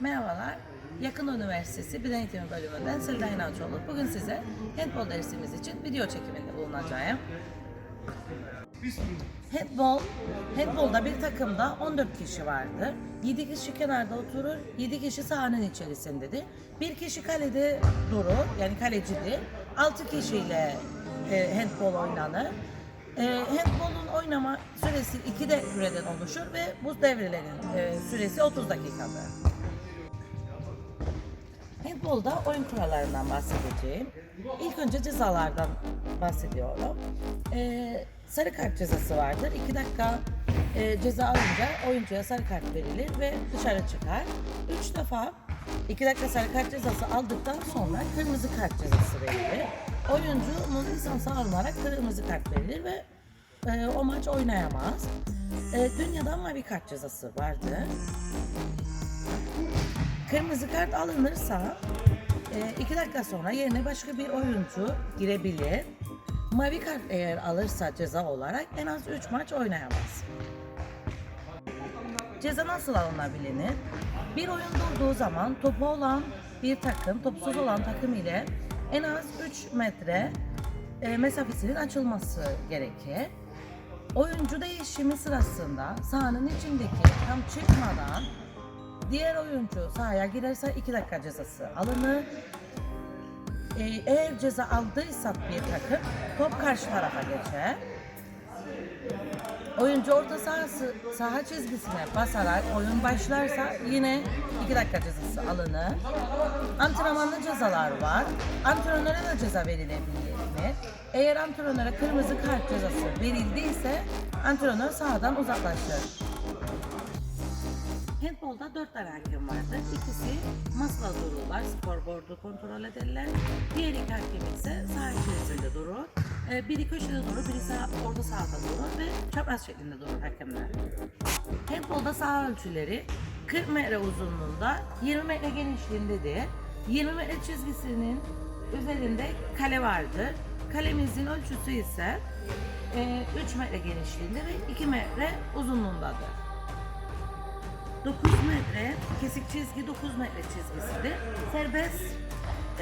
Merhabalar. Yakın Üniversitesi Beden Eğitimi Bölümünden Selda İnançoğlu. Bugün size handball dersimiz için video çekiminde bulunacağım. Handball, handballda bir takımda 14 kişi vardır. 7 kişi kenarda oturur, 7 kişi sahanın içerisindedir. Bir kişi kalede durur, yani kalecidir. 6 kişiyle e, handball oynanır. E, handball'un oynama süresi 2 devreden oluşur ve bu devrelerin e, süresi 30 dakikadır. Handball'da oyun kurallarından bahsedeceğim. İlk önce cezalardan bahsediyorum. Ee, sarı kart cezası vardır. 2 dakika e, ceza alınca oyuncuya sarı kart verilir ve dışarı çıkar. 3 defa 2 dakika sarı kart cezası aldıktan sonra kırmızı kart cezası verilir. Oyuncunun lisansı alınarak kırmızı kart verilir ve e, o maç oynayamaz. E, dünyada mavi kart cezası vardır. Kırmızı kart alınırsa 2 dakika sonra yerine başka bir oyuncu girebilir. Mavi kart eğer alırsa ceza olarak en az 3 maç oynayamaz. Ceza nasıl alınabilir? Bir oyun durduğu zaman topu olan bir takım, topsuz olan takım ile en az 3 metre e, mesafesinin açılması gerekir. Oyuncu değişimi sırasında sahanın içindeki tam çıkmadan Diğer oyuncu sahaya girerse 2 dakika cezası alınır. Ee, eğer ceza aldıysa bir takım top karşı tarafa geçer. Oyuncu orta sahası, saha çizgisine basarak oyun başlarsa yine 2 dakika cezası alınır. Antrenmanlı cezalar var. Antrenöre de ceza verilebilir mi? Eğer antrenöre kırmızı kart cezası verildiyse antrenör sahadan uzaklaşır. Handball'da dört tane hakem vardır. İkisi masla dururlar, skorboardu kontrol ederler. Diğer iki hakem ise saha içerisinde durur. Ee, biri köşede durur, biri sağ, orta sahada durur ve çapraz şeklinde durur hakemler. Handball'da saha ölçüleri 40 metre uzunluğunda, 20 metre genişliğindedir. 20 metre çizgisinin üzerinde kale vardır. Kalemizin ölçüsü ise e, 3 metre genişliğinde ve 2 metre uzunluğundadır. 9 metre kesik çizgi 9 metre çizgisidir. Serbest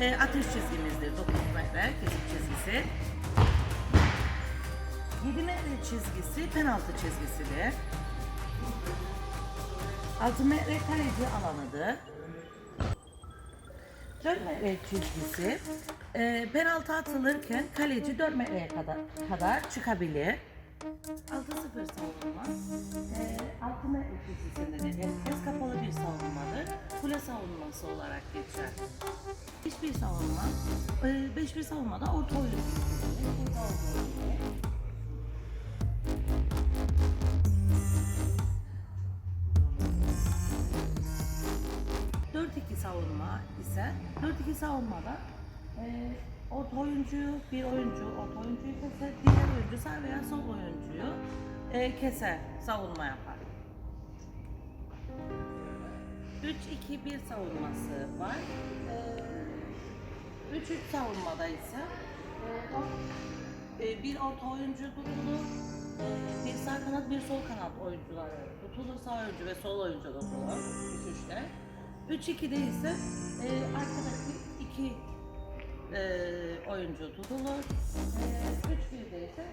e, atış çizgimizdir 9 metre kesik çizgisi. 7 metre çizgisi penaltı çizgisidir. 6 metre kaleci alanıdır. 4 metre çizgisi e, penaltı atılırken kaleci 4 metreye kadar, kadar çıkabilir. 6-0 savunma. 5-1 savunma. Ee, 5-1 savunmada orta oyun. Dört iki savunma ise 4-2 savunmada e, orta oyuncuyu, bir oyuncu orta oyuncuyu keser, diğer oyuncu sağ veya sol oyuncuyu e, keser, savunma yapar. 3-2-1 savunması var. Ee, e, 3-3 savunmada ise e, bir orta oyuncu tutulur, e, bir sağ kanat bir sol kanat oyuncuları tutulur, sağ oyuncu ve sol oyuncu tutulur 3-3'te. 3-2'de ise e, arkadaki iki e, oyuncu tutulur. E, 3-1'de ise